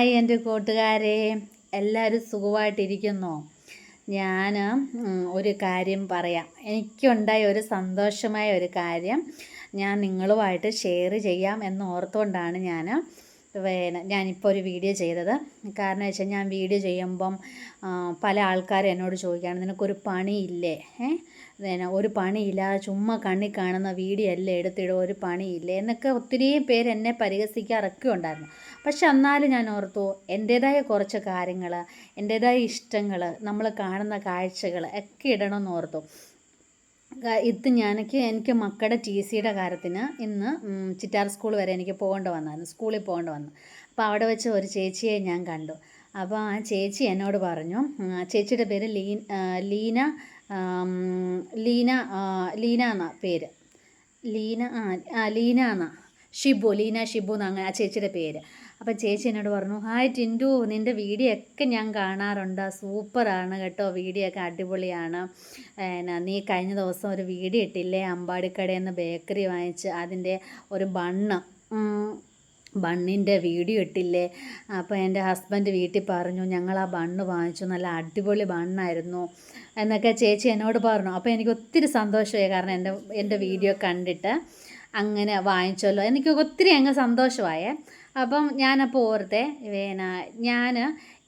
Hi എന്റെ കൂട്ടുകാരെ എല്ലാവരും സുഖമായിട്ടിരിക്കുന്നു? ഞാൻ ഒരു കാര്യം പറയാം. എനിക്കുണ്ടായ ഒരു സന്തോഷമായ ഒരു കാര്യം ഞാൻ നിങ്ങളുമായിട്ട് ഷെയർ ചെയ്യാം എന്ന് ഓർത്തുകൊണ്ടാണ് ഞാൻ പിന്നെ ഞാനിപ്പോൾ ഒരു വീഡിയോ ചെയ്തത്. കാരണം വെച്ചാൽ ഞാൻ വീഡിയോ ചെയ്യുമ്പം പല ആൾക്കാരും എന്നോട് ചോദിക്കുകയാണ് നിനക്കൊരു പണിയില്ലേ? ഏ? പിന്നെ ഒരു പണിയില്ലാതെ ചുമ്മാ കണ്ണി കാണുന്ന വീഡിയോ അല്ലേ എടുത്തിടും ഒരു പണിയില്ലേ? എന്നൊക്കെ ഒത്തിരി പേര് എന്നെ പരിഹസിക്കാറൊക്കെ ഉണ്ടായിരുന്നു. പക്ഷെ എന്നാലും ഞാൻ ഓർത്തു എന്റേതായ കുറച്ച് കാര്യങ്ങൾ എന്റേതായ ഇഷ്ടങ്ങൾ നമ്മൾ കാണുന്ന കാഴ്ചകൾ ഒക്കെ ഇടണമെന്ന് ഓർത്തു. ഇത് ഞാനൊക്കെ എനിക്ക് മക്കളുടെ ടി സിയുടെ കാര്യത്തിന് ഇന്ന് ചിറ്റാർ സ്കൂൾ വരെ എനിക്ക് പോകേണ്ട വന്നായിരുന്നു. സ്കൂളിൽ പോകേണ്ട വന്നു. അപ്പോൾ അവിടെ വെച്ച് ഒരു ചേച്ചിയെ ഞാൻ കണ്ടു. അപ്പോൾ ആ ചേച്ചി എന്നോട് പറഞ്ഞു ചേച്ചിയുടെ പേര് ലീന ലീന ആ, ലീന എന്നാ പേര്. ലീന ആ ലീന എന്നാ ഷിബു ലീന ഷിബു എന്നാണ് ആ ചേച്ചിയുടെ പേര്. അപ്പം ചേച്ചി എന്നോട് പറഞ്ഞു ഹായ് ടിന്റു നിന്റെ വീഡിയോ ഒക്കെ ഞാൻ കാണാറുണ്ട്. സൂപ്പറാണ് കേട്ടോ വീഡിയോ ഒക്കെ അടിപൊളിയാണ്. എന്നാ നീ കഴിഞ്ഞ ദിവസം ഒരു വീഡിയോ ഇട്ടില്ലേ? അമ്പാടിക്കടയിൽ നിന്ന് ബേക്കറി വാങ്ങിച്ച് അതിന്റെ ഒരു ബണ്ണ് ബണ്ണിന്റെ വീഡിയോ ഇട്ടില്ലേ? അപ്പോൾ എന്റെ ഹസ്ബൻഡ് വീട്ടിൽ പറഞ്ഞു ഞങ്ങൾ ആ ബണ്ണ് വാങ്ങിച്ചു നല്ല അടിപൊളി ബണ്ണായിരുന്നു. എന്നൊക്കെ ചേച്ചി എന്നോട് പറഞ്ഞു. അപ്പോൾ എനിക്ക് ഒത്തിരി സന്തോഷമായി കാരണം എന്റെ എന്റെ വീഡിയോ കണ്ടിട്ട്. അങ്ങനെ വാങ്ങിച്ചല്ലോ. എനിക്ക് ഒത്തിരി അങ്ങ് സന്തോഷമായേ. അപ്പം ഞാനപ്പോൾ ഓർത്തെ പിന്നെ ഞാൻ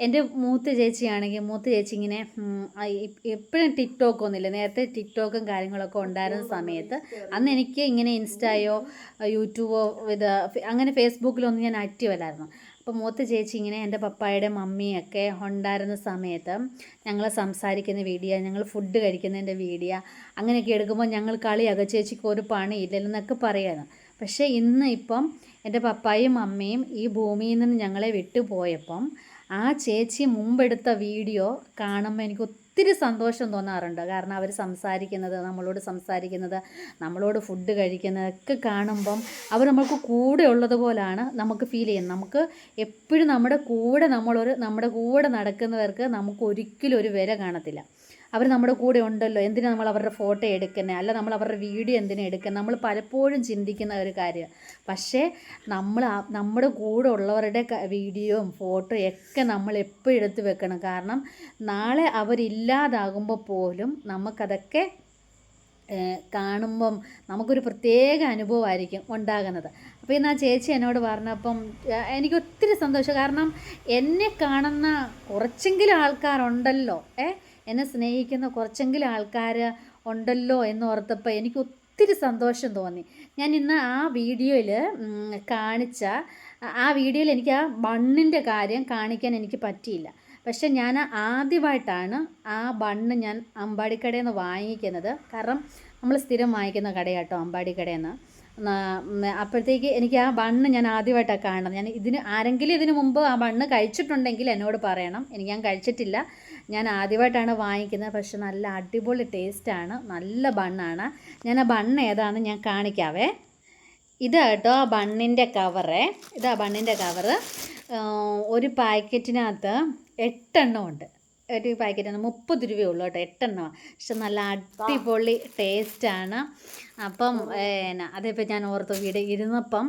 എന്റെ മൂത്ത ചേച്ചിയാണെങ്കിൽ മൂത്ത ചേച്ചി ഇങ്ങനെ എപ്പോഴും ടിക്ടോക്ക് ഒന്നുമില്ല. നേരത്തെ ടിക്ടോക്കും കാര്യങ്ങളൊക്കെ ഉണ്ടായിരുന്ന സമയത്ത് അന്ന് എനിക്ക് ഇങ്ങനെ ഇൻസ്റ്റയോ യൂട്യൂബോ ഇത് അങ്ങനെ ഫേസ്ബുക്കിലൊന്നും ഞാൻ ആക്റ്റീവ് അല്ലായിരുന്നു. അപ്പോൾ മൂത്ത ചേച്ചി ഇങ്ങനെ എന്റെ പപ്പായുടെ മമ്മിയൊക്കെ ഉണ്ടായിരുന്ന സമയത്ത് ഞങ്ങൾ സംസാരിക്കുന്ന വീഡിയോ ഞങ്ങൾ ഫുഡ് കഴിക്കുന്നതിന്റെ വീഡിയോ അങ്ങനെയൊക്കെ എടുക്കുമ്പോൾ ഞങ്ങൾ കളിയാകുക ചേച്ചിക്ക് ഒരു പണി ഇല്ലെന്നൊക്കെ പറയായിരുന്നു പക്ഷേ ഇന്ന് ഇപ്പം എന്റെ പപ്പായും അമ്മയും ഈ ഭൂമിയിൽ നിന്ന് ഞങ്ങളെ വിട്ടുപോയപ്പം ആ ചേച്ചി മുമ്പെടുത്ത വീഡിയോ കാണുമ്പോൾ എനിക്ക് ഒത്തിരി സന്തോഷം തോന്നാറുണ്ട്. കാരണം അവർ സംസാരിക്കുന്നത് നമ്മളോട് സംസാരിക്കുന്നത് നമ്മളോട് ഫുഡ് കഴിക്കുന്നതൊക്കെ കാണുമ്പം അവർ നമ്മൾക്ക് കൂടെ ഉള്ളതുപോലാണ് നമുക്ക് ഫീൽ ചെയ്യുന്നത്. നമുക്ക് എപ്പോഴും നമ്മുടെ കൂടെ നമ്മളൊരു നമ്മുടെ കൂടെ നടക്കുന്നവർക്ക് നമുക്ക് ഒരിക്കലും ഒരു വില കാണത്തില്ല. അവർ നമ്മുടെ കൂടെ ഉണ്ടല്ലോ. എന്തിനാ നമ്മൾ അവരുടെ ഫോട്ടോ എടുക്കുന്നത് അല്ല നമ്മൾ അവരുടെ വീഡിയോ എന്തിനാ എടുക്കുന്നത് നമ്മൾ പലപ്പോഴും ചിന്തിക്കുന്ന ഒരു കാര്യം. പക്ഷേ നമ്മൾ നമ്മുടെ കൂടെ ഉള്ളവരുടെ വീഡിയോയും ഫോട്ടോയും ഒക്കെ നമ്മൾ എപ്പോഴും എടുത്ത് വെക്കണം. കാരണം നാളെ അവരില്ലാതാകുമ്പോൾ പോലും നമുക്കതൊക്കെ ഏഹ് കാണുമ്പം നമുക്കൊരു പ്രത്യേക അനുഭവമായിരിക്കും ഉണ്ടാകുന്നത്. അപ്പോൾ ഇന്ന് ആ ചേച്ചി എന്നോട് പറഞ്ഞപ്പം ഏഹ് എനിക്ക് ഒത്തിരി സന്തോഷം. കാരണം എന്നെ കാണുന്ന കുറച്ചെങ്കിലും ആൾക്കാരുണ്ടല്ലോ. ഏ എന്നെ സ്നേഹിക്കുന്ന കുറച്ചെങ്കിലും ആൾക്കാർ ഉണ്ടല്ലോ എന്ന് ഓർത്തപ്പോൾ എനിക്ക് ഒത്തിരി സന്തോഷം തോന്നി. ഞാൻ ഇന്ന് ആ വീഡിയോയിൽ കാണിച്ച ആ വീഡിയോയിൽ എനിക്ക് ആ ബണ്ണിന്റെ കാര്യം കാണിക്കാൻ എനിക്ക് പറ്റിയില്ല. പക്ഷെ ഞാൻ ആദ്യമായിട്ടാണ് ആ ബണ്ണ് ഞാൻ അമ്പാടിക്കടയിൽ നിന്ന് വാങ്ങിക്കുന്നത്. കാരണം നമ്മൾ സ്ഥിരം വാങ്ങിക്കുന്ന കടയാട്ടോ അമ്പാടിക്കടയിൽ നിന്ന് അപ്പോഴത്തേക്ക് എനിക്ക് ആ ബണ്ണ് ഞാൻ ആദ്യമായിട്ടാണ് കാണുന്നത്. ഞാൻ ഇതിന് ആരെങ്കിലും ഇതിന് മുമ്പ് ആ ബണ്ണ് കഴിച്ചിട്ടുണ്ടെങ്കിൽ എന്നോട് പറയണം. എനിക്ക് ഞാൻ കഴിച്ചിട്ടില്ല. ഞാൻ ആദ്യമായിട്ടാണ് വാങ്ങിക്കുന്നത്. പക്ഷെ നല്ല അടിപൊളി ടേസ്റ്റാണ് നല്ല ബണ്ണാണ്. ഞാൻ ആ ബണ്ണ് ഏതാണെന്ന് ഞാൻ കാണിക്കാവേ. ഇത് കേട്ടോ ആ ബണ്ണിന്റെ കവറേ ഇതാ ബണ്ണിന്റെ കവറ് ഒരു പാക്കറ്റിനകത്ത് എട്ടെണ്ണം ഉണ്ട്. ഒരു പാക്കറ്റിന് മുപ്പത് രൂപയേ ഉള്ളൂ കേട്ടോ എട്ടെണ്ണമാണ് പക്ഷെ നല്ല അടിപൊളി ടേസ്റ്റാണ്. അപ്പം എന്നാ അതിപ്പോൾ ഞാൻ ഓർത്തു വീട് ഇരുന്നപ്പം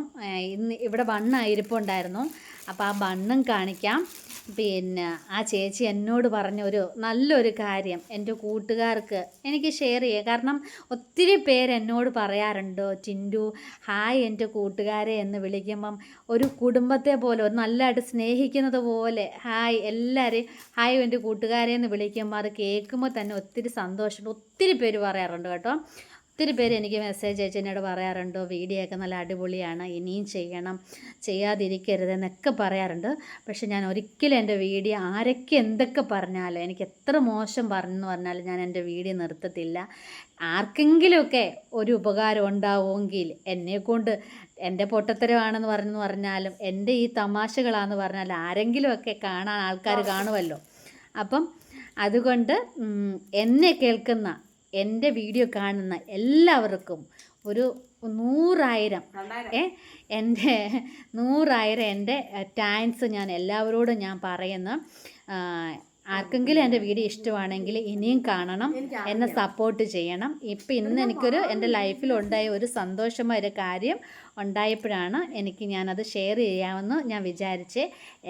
ഇന്ന് ഇവിടെ ബണ്ണ് ഇരിപ്പുണ്ടായിരുന്നു. അപ്പോൾ ആ ബണ്ണും കാണിക്കാം. പിന്നെ ആ ചേച്ചി എന്നോട് പറഞ്ഞ ഒരു നല്ലൊരു കാര്യം എന്റെ കൂട്ടുകാർക്ക് എനിക്ക് ഷെയർ ചെയ്യുക കാരണം ഒത്തിരി പേര് എന്നോട് പറയാറുണ്ട് ചിന്റു ഹായ് എന്റെ കൂട്ടുകാരെ എന്ന് വിളിക്കുമ്പം ഒരു കുടുംബത്തെ പോലെ നല്ലതായിട്ട് സ്നേഹിക്കുന്നത് പോലെ ഹായ് എല്ലാവരെയും ഹായ് എന്റെ കൂട്ടുകാരെ എന്ന് വിളിക്കുമ്പോൾ അത് കേൾക്കുമ്പോൾ തന്നെ ഒത്തിരി സന്തോഷം ഒത്തിരി പേര് പറയാറുണ്ട് കേട്ടോ. ഒത്തിരി പേര് എനിക്ക് മെസ്സേജ് അയച്ച് എന്നോട് പറയാറുണ്ട് വീഡിയോ ഒക്കെ നല്ല അടിപൊളിയാണ് ഇനിയും ചെയ്യണം ചെയ്യാതിരിക്കരുത് എന്നൊക്കെ പറയാറുണ്ട്. പക്ഷെ ഞാൻ ഒരിക്കലും എന്റെ വീഡിയോ ആരൊക്കെ എന്തൊക്കെ പറഞ്ഞാലും എനിക്ക് എത്ര മോശം പറഞ്ഞെന്ന് പറഞ്ഞാലും ഞാൻ എന്റെ വീഡിയോ നിർത്തത്തില്ല. ആർക്കെങ്കിലുമൊക്കെ ഒരു ഉപകാരം ഉണ്ടാവുമെങ്കിൽ എന്നെക്കൊണ്ട് എന്റെ പൊട്ടത്തരമാണെന്ന് പറഞ്ഞെന്ന് പറഞ്ഞാലും എന്റെ ഈ തമാശകളാണെന്ന് പറഞ്ഞാൽ ആരെങ്കിലുമൊക്കെ കാണാൻ ആൾക്കാർ കാണുമല്ലോ. അപ്പം അതുകൊണ്ട് എന്നെ കേൾക്കുന്ന എന്റെ വീഡിയോ കാണുന്ന എല്ലാവർക്കും ഒരു നൂറായിരം ഏ എന്റെ നൂറായിരം എന്റെ താങ്ക്സ് ഞാൻ എല്ലാവരോടും ഞാൻ പറയുന്നു. ആർക്കെങ്കിലും എന്റെ വീഡിയോ ഇഷ്ടമാണെങ്കിൽ ഇനിയും കാണണം എന്നെ സപ്പോർട്ട് ചെയ്യണം. ഇപ്പം ഇന്ന് എനിക്കൊരു എന്റെ ലൈഫിൽ ഉണ്ടായ ഒരു സന്തോഷമായ ഒരു കാര്യം ഉണ്ടായപ്പോഴാണ് എനിക്ക് ഞാനത് ഷെയർ ചെയ്യാമെന്ന് ഞാൻ വിചാരിച്ച്.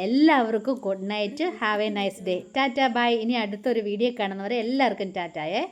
എല്ലാവർക്കും good night have a nice day tata bye ഇനി അടുത്തൊരു വീഡിയോ കാണുന്നവരെ എല്ലാവർക്കും ടാറ്റായേ